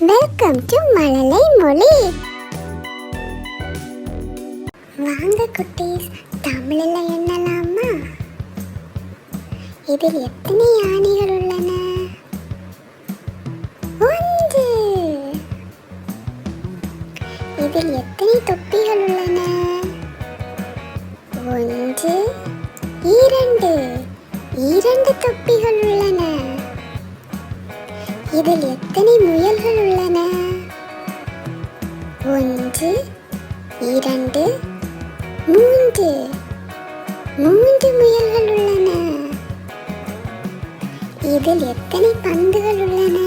Welcome to மழலை மொழி வாங்க குட்டீஸ் தமிழில் எண்ணலாமா? இதில் எத்தனை யானைகள் உள்ளன? ஒன்று. இதில் எத்தனை தொப்பிகள் உள்ளன? ஒன்று. இரண்டு. இரண்டு தொப்பிகள் உள்ளன. இதில் எத்தனை முயல்கள் உள்ளன? ஒன்று இரண்டு மூன்று. மூன்று முயல்கள் உள்ளன. இதில் எத்தனை பந்துகள் உள்ளன?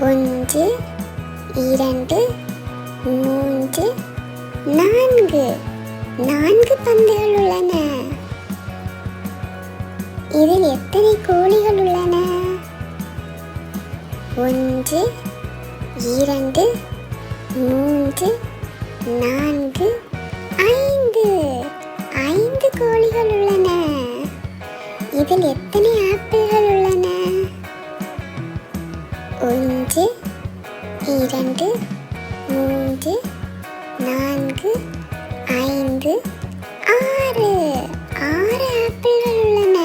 ஒன்று இரண்டு மூன்று நான்கு. நான்கு பந்துகள் உள்ளன. இதில் எத்தனை கோழிகள் உள்ளன? ஒன்று இரண்டு மூன்று நான்கு ஐந்து. ஐந்து கோழிகள் உள்ளன. இதில் எத்தனை ஆப்பிள்கள் உள்ளன? ஒன்று இரண்டு மூன்று நான்கு ஐந்து ஆறு. ஆறு ஆப்பிள்கள் உள்ளன.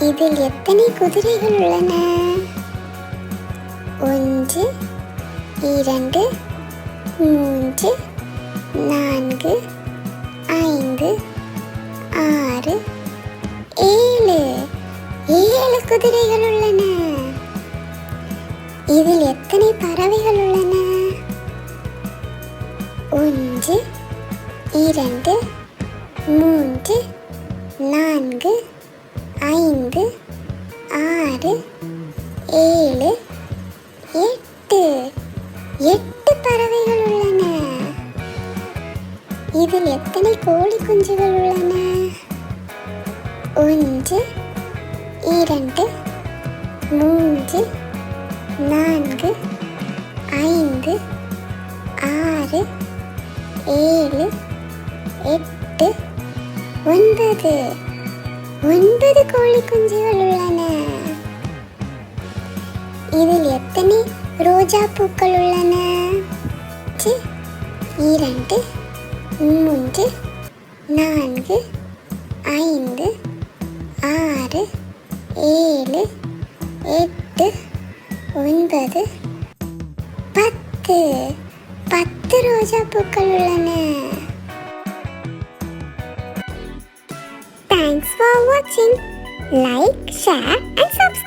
இதில் எத்தனை குதிரைகள் உள்ளன? ஒன்று இரண்டு மூன்று நான்கு ஐந்து ஆறு ஏழு. ஏழு குதிரைகள் உள்ளன. இதில் எத்தனை பறவைகள் உள்ளன? ஒன்று இரண்டு மூன்று நான்கு ஐந்து இதில் எத்தனை கோழி குஞ்சுகள் உள்ளன? ஒன்று இரண்டு மூன்று நான்கு ஐந்து ஆறு ஏழு எட்டு ஒன்பது. ஒன்பது கோழி குஞ்சுகள் உள்ளன. இதில் எத்தனை ரோஜா பூக்கள் உள்ளன? இரண்டு மூன்று நான்கு ஐந்து ஆறு ஏழு எட்டு ஒன்பது பத்து. பத்து ரோஜா பூக்கள் உள்ளன. தேங்க்ஸ் ஃபார் வாட்சிங் லைக் ஷேர் அண்ட் சப்ஸ்கிரைப்